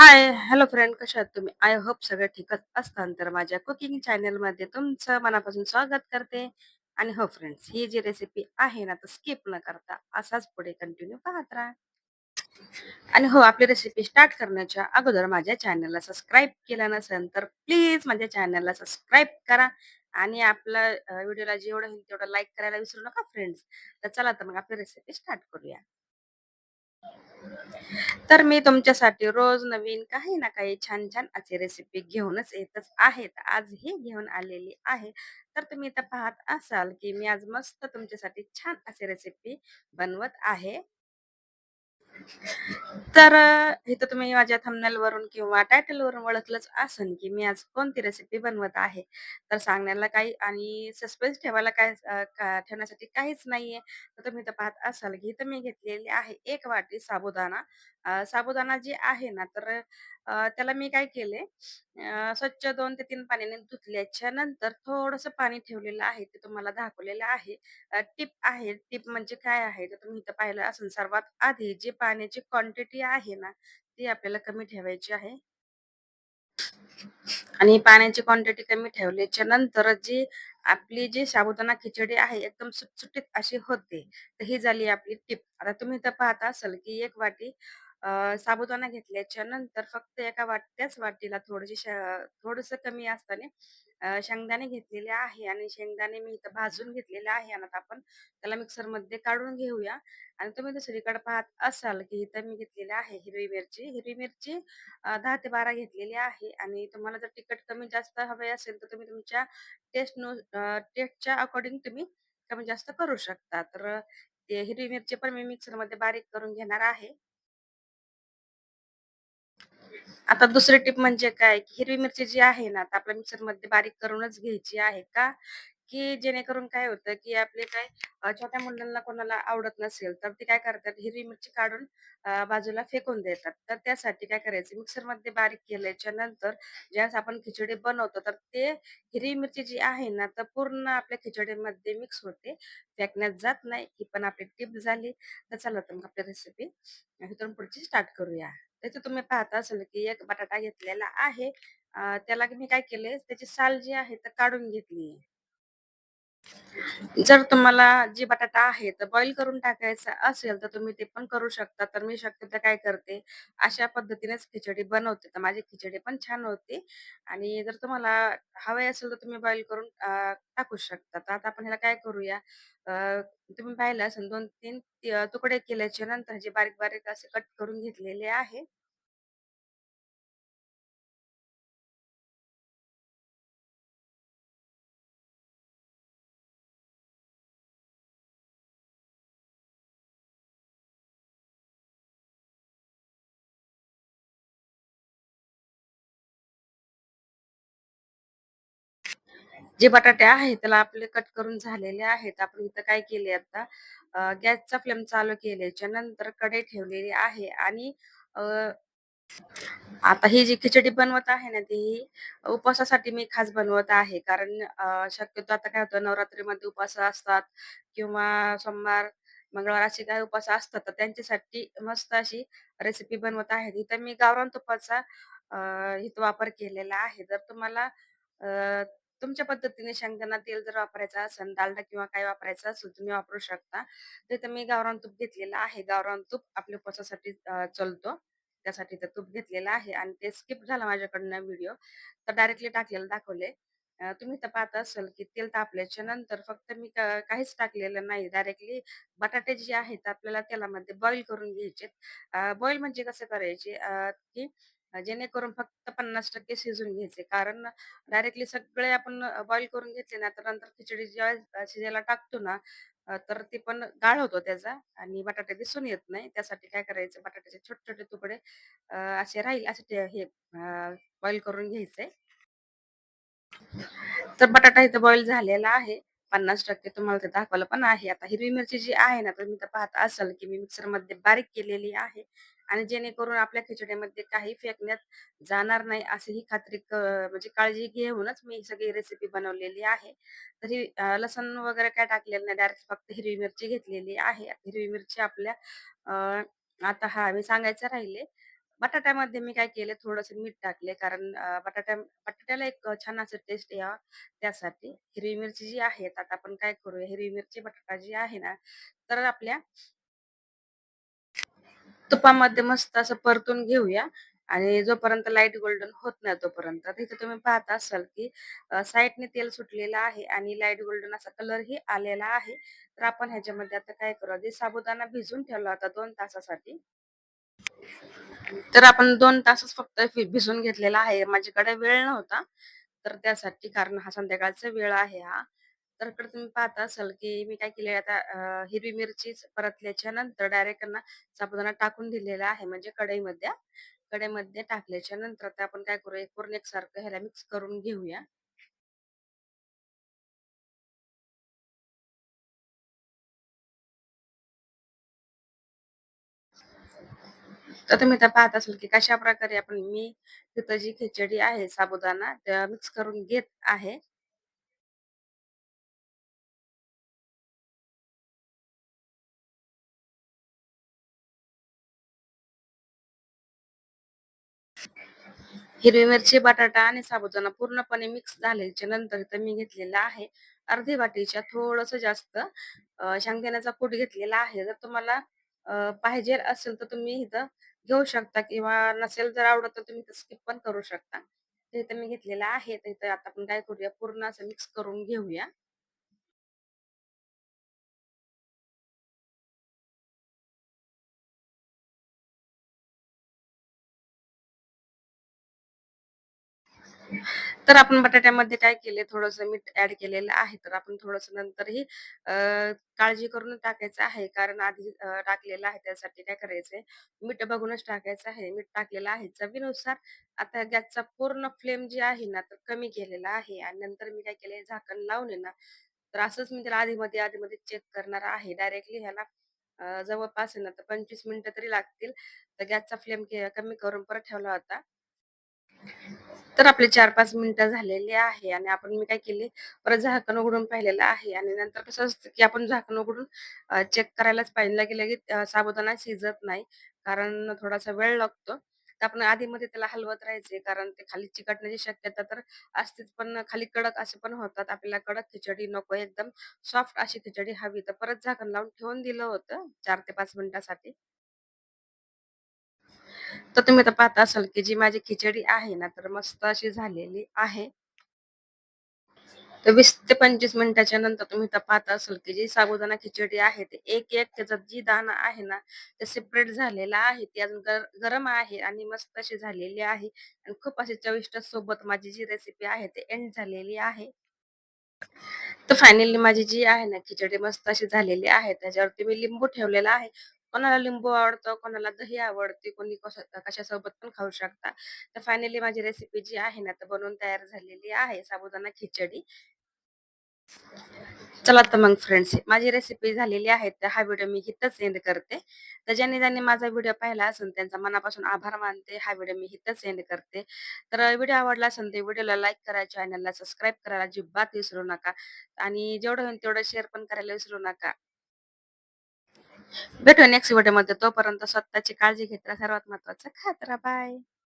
हाय, hello friend कशा आहात तुम्ही? आय होप सगळं ठीकच असतान तर माझ्या कुकिंग चॅनलमध्ये तुमचं मनापासून स्वागत करते. आणि हो फ्रेंड्स, ही जी रेसिपी आहे ना, तर स्किप न करता असाच पुढे कंटिन्यू पाहत राहा. आणि हो, आपली रेसिपी स्टार्ट करण्याच्या अगोदर माझ्या चॅनलला सबस्क्राईब केलं नसेल, तर प्लीज माझ्या चॅनलला सबस्क्राईब करा आणि आपला व्हिडिओला जेवढं होईल तेवढं लाईक करायला विसरू नका फ्रेंड्स. तर चला तर मग आपली रेसिपी स्टार्ट करूया. तर मी तुमच्यासाठी रोज नवीन काही ना काही छान-छान अशी रेसिपी घेऊनच येतच आहेत आज आजही घेऊन आलेली आहे. तर तुम्ही इथं पाहत असाल, की मी आज मस्त तुमच्यासाठी छान अशी रेसिपी बनवत आहे. तर हे इथं तुम्ही माझ्या थंबनेलवरून किंवा टायटलवरून ओळखलंच असेल, की मी आज कोणती रेसिपी बनवत आहे. तर सांगण्याला काही आणि सस्पेन्स ठेवायला काय अ, का ठेवण्यासाठी काहीच नाहीये. तर तुम्ही तर पाहत असाल, की इथं मी घेतलेली आहे एक वाटी साबुदाणा. अ, साबुदाणा जे आहे ना, तर अ, त्याला मी काय केले अ, स्वच्छ 2 ते 3 पाण्याने धुतल्याच्या नंतर थोडंसं पाणी ठेवलेलं आहे. ते तुम्हाला दाखवलेलं आहे. अ, टिप आहे. टिप म्हणजे काय आहे? तर तुम्ही इथं पाहिलं असेल सर्वात आधी जी पाण्याची क्वांटिटी आहे ना, ती आपल्याला कमी ठेवायची आहे. आणि पाण्याची क्वांटिटी कमी ठेवल्याच्या नंतर जी आपली जी साबुदाणा खिचडी आहे एकदम सुटसुटीत अशी होते. तर ही झाली आपली टिप. आता तुम्ही इथं पाहत असाल, की 1 वाटी अ, साबुदाणा घेतल्याच्या नंतर फक्त एका वाट त्याच वाटीला थोडीशी श थोडंसं कमी असताना अ, शेंगदाणे घेतलेले आहे आणि शेंगदाणे मी इथं भाजून घेतलेले आहे आणि आता आपण त्याला मिक्सरमध्ये काढून घेऊया. आणि तुम्ही दुसरीकडे पाहत असाल, की इथं मी घेतलेली आहे हिरवी मिरची. हिरवी मिरची अ, 10 ते 12 घेतलेली आहे आणि तुम्हाला जर तिखट कमी जास्त हवे असेल, तर तुम्ही तुमच्या टेस्ट नु अ, टेस्टच्या अकॉर्डिंग तुम्ही कमी जास्त करू शकता. तर ते हिरवी मिरची पण मी मिक्सरमध्ये बारीक करून घेणार आहे. आता दुसरी टिप म्हणजे काय, की हिरवी मिरची जी आहे ना, तर आपल्या मिक्सरमध्ये बारीक करूनच घ्यायची आहे. का? की जेणेकरून काय होतं, की आपले काय अ, छोट्या मुलांना कोणाला आवडत नसेल, तर ते काय करतात, हिरवी मिरची काढून अ, बाजूला फेकून देतात. तर त्यासाठी काय करायचं, मिक्सरमध्ये बारीक केल्याच्यानंतर ज्यावेळेस आपण खिचडी बनवतो, तर ते हिरवी मिरची जी आहे ना, तर पूर्ण आपल्या खिचडीमध्ये मिक्स होते. फेकण्यात जात नाही. ही पण आपली टिप झाली. तर चला तर मग आपली रेसिपी इथून पुढची स्टार्ट करूया. त्याचं तुम्ही पाहता असाल, की एक बटाटा घेतलेला आहे. अ, त्याला मी काय केलंय, त्याची साल जी आहे, तर काढून घेतली. जर तुम्हाला जे बटाटा आहे, तर बॉईल करून टाकायचा असेल, तर तुम्ही ते पण करू शकता. तर मी शक्यतो काय करते, अशा पद्धतीनेच खिचडी बनवते. तर माझी खिचडी पण छान होते आणि जर तुम्हाला हवे असेल, तर तुम्ही बॉईल करून अ, टाकू शकता. तर आता आपण ह्याला काय करूया, अ, तुम्ही पाहिलं असेल 2-3 तुकडे केल्याच्यानंतर जे बारीक-बारीक असे कट करून घेतलेले आहे. जे बटाटे आहेत त्याला आपले कट करून झालेले आहेत. आपण इथं काय केले आता गॅसचा फ्लेम चालू केल्याच्यानंतर कढई ठेवलेली आहे आणि आता ही जी खिचडी बनवत आहे ना, ती उपवासासाठी मी खास बनवत आहे. कारण शक्यतो आता काय होतं नवरात्रीमध्ये उपवास असतात किंवा सोमवार, मंगळवार असे काही उपवास असतात. तर त्यांच्यासाठी मस्त अशी रेसिपी बनवत आहे. इथं मी गावरान तुपाचा अ, इथं वापर केलेला आहे. जर तुम्हाला तुमच्या पद्धतीने शेंगदाणा तेल जर वापरायचं असेल, डालडा किंवा काही वापरायचं असेल, तुम्ही वापरू शकता. तर इथं मी गावरान तूप घेतलेलं आहे. गावरान तूप आपल्या उपवासासाठी चलतो चालतो. त्यासाठी तर तूप घेतलेलं आहे आणि ते स्किप झाला माझ्याकडनं व्हिडिओ. तर डायरेक्टली टाकलेलं दाखवले. तुम्ही तर पाहत असाल, की तेल तापल्याच्या नंतर फक्त मी काहीच टाकलेलं नाही. डायरेक्टली बटाटे जे आहेत आपल्याला तेलामध्ये बॉईल करून घ्यायचे. बॉईल म्हणजे कसं करायचे की जेणेकरून फक्त 50% शिजून घ्यायचे. कारण डायरेक्टली सगळे आपण बॉईल करून घेतले ना, तर नंतर खिचडी जेव्हा शिजायला टाकतो ना, तर ते पण गाळ होतो त्याचा आणि बटाटे दिसून येत नाही. त्यासाठी काय करायचं बटाट्याचे छोटे-छोटे तुकडे असे राहील असे हे बॉईल करून घ्यायचे. तर बटाटा इथं बॉईल झालेला आहे. 50% तुम्हाला ते दाखवलं पण आहे. आता हिरवी मिरची जी आहे ना, तुम्ही तर पाहत असाल, की मी मिक्सरमध्ये बारीक केलेली आहे आणि जेणेकरून आपल्या खिचडीमध्ये काही फेकण्यात जाणार नाही, अशी ही खात्री क म्हणजे काळजी घेऊनच मी सगळी रेसिपी बनवलेली आहे. तरी लसण लसूण वगैरे काय टाकलेलं नाही. डायरेक्ट फक्त हिरवी मिरची घेतलेली आहे. हिरवी मिरची आपल्या आता हा मी सांगायचं राहिले. बटाट्यामध्ये मी काय केले थोडंसं मीठ टाकले कारण बटाट्या बटाट्याला एक छान असं टेस्ट यावं त्यासाठी. हिरवी मिरची जी आहे, आता आपण काय करूया हिरवी मिरची, बटाटा जी आहे ना, तर आपल्या तुपामध्ये मस्त असं परतून घेऊया आणि जोपर्यंत लाइट गोल्डन होत नाही तोपर्यंत. तिथे तुम्ही पाहत असाल, की साईडने तेल सुटलेलं आहे आणि लाइट गोल्डन असा कलरही आलेला आहे. तर आपण ह्याच्यामध्ये आता काय करू, आधी साबुदाणा भिजून ठेवला होता दोन तासासाठी. तर आपण दोन तासच फक्त भिजून घेतलेला आहे. माझ्याकडे वेळ नव्हता, तर त्यासाठी कारण हा संध्याकाळचा वेळ आहे हा. तर इकडे तुम्ही पाहत असाल, की मी काय केले आता हिरवी मिरची परतल्याच्या नंतर डायरेक्ट ना साबुदाणा टाकून दिलेला आहे म्हणजे कढईमध्ये. कढईमध्ये टाकल्याच्या नंतर आता आपण काय करूया पूर्ण एक सारखं ह्याला मिक्स करून घेऊया. तर तुम्ही आता पाहत असाल, की कशा प्रकारे आपण मी तिथं जी खिचडी आहे साबुदाणा मिक्स करून घेत आहे. हिरवी मिरची, बटाटा आणि साबुदाणा पूर्णपणे मिक्स झाल्याच्यानंतर इथं मी घेतलेला आहे अर्धी वाटीच्या थोडस जास्त शेंगदाण्याचा कूट घेतलेला आहे. जर तुम्हाला पाहिजे असेल तर तुम्ही इथं घेऊ शकता किंवा नसेल जर आवडत तर तुम्ही स्किप पण करू शकता. इथं मी घेतलेला आहे. तर इथं आता आपण काय करूया पूर्ण असं मिक्स करून घेऊया. तर आपण बटाट्यामध्ये काय केले थोडंसं मीठ ऍड केलेलं आहे. तर आपण थोडंसं नंतरही काळजी करून टाकायचं आहे. कारण आधी टाकलेलं आहे त्यासाठी काय करायचंय, मीठ बघूनच टाकायचं आहे. मीठ टाकलेलं आहे चवीनुसार. आता गॅसचा पूर्ण फ्लेम जी आहे ना, तर कमी केलेला आहे आणि नंतर मी काय केलंय झाकण लावले ना, तर असंच मी त्याला आधीमध्ये, आधीमध्ये चेक करणार आहे. डायरेक्टली ह्याला जवळपास आहे ना, तर 25 मिनिटं तरी लागतील. तर गॅसचा फ्लेम कमी करून परत ठेवला होता. तर आपले 4-5 मिनिटं झालेली आहे आणि आपण मी काय केले परत झाकण उघडून पाहिलेलं आहे आणि नंतर कसं असतं, की आपण झाकण उघडून चेक करायलाच पाहिजे. लागेल लगेच साबुदाणा शिजत नाही, कारण थोडासा वेळ लागतो. तर आपण आधीमध्ये त्याला हलवत राहायचे, कारण ते खाली चिकटण्याची शक्यता तर असतेच, पण खाली कडक असे पण होतात. आपल्याला कडक खिचडी नको, एकदम सॉफ्ट अशी खिचडी हवी. तर परत झाकण लावून ठेवून दिलं होतं चार ते पाच मिनिटासाठी. तर तुम्ही आता पाहत असाल, की जी माझी खिचडी आहे ना, तर मस्त अशी झालेली आहे. तर वीस ते 25 मिनिटाच्या नंतर तुम्ही इथं पाहत असाल, की जी साबुदाणा खिचडी आहे, ते एक-एक त्याचा जी दाणा आहे ना, ते सेपरेट झालेला आहे. ती अजून गर गरम आहे आणि मस्त अशी झालेली आहे आणि खूप अशी चविष्ट सोबत माझी जी रेसिपी आहे, ती एंड झालेली आहे. तर फायनली माझी जी आहे ना खिचडी मस्त अशी झालेली आहे. त्याच्यावरती मी लिंबू ठेवलेला आहे. कोणाला लिंबू आवडतं, कोणाला दही आवडते, कोणी कसं कशासोबत पण खाऊ शकता. तर फायनली माझी रेसिपी जी आहे ना, तर बनवून तयार झालेली आहे साबुदाणा खिचडी. चला तर मग फ्रेंड्स, माझी रेसिपी झालेली आहे. तर हा व्हिडिओ मी इथंच एंड करते. तर ज्यांनी ज्यांनी माझा व्हिडिओ पाहिला असेल त्यांचा मनापासून आभार मानते. हा व्हिडिओ मी इथंच एंड करते. तर व्हिडिओ आवडला असेल तर व्हिडिओला लाईक करा, चॅनलला सबस्क्राईब करायला अजिबात विसरू नका आणि जेवढं होईल तेवढं शेअर पण करायला विसरू नका. भेटूया नेक्स्ट व्हिडिओमध्ये. तोपर्यंत स्वतःची काळजी घेत राहा. सर्वात महत्वाचं खात राहा. बाय.